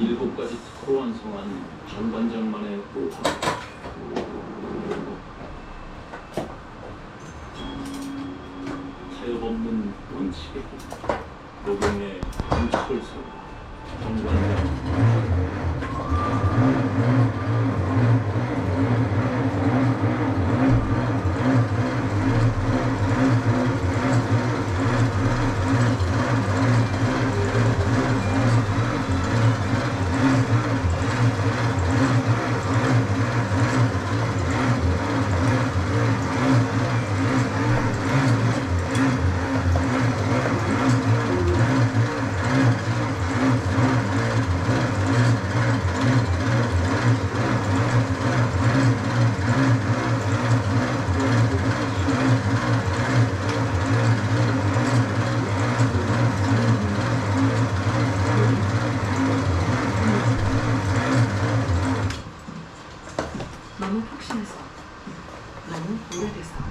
일곱 가지 특허로 완성한 정관장만의 노하. 타협 없는 원칙의 힘. 노동의 정책을 세우다. 너무 폭신해서. 너무 오래돼서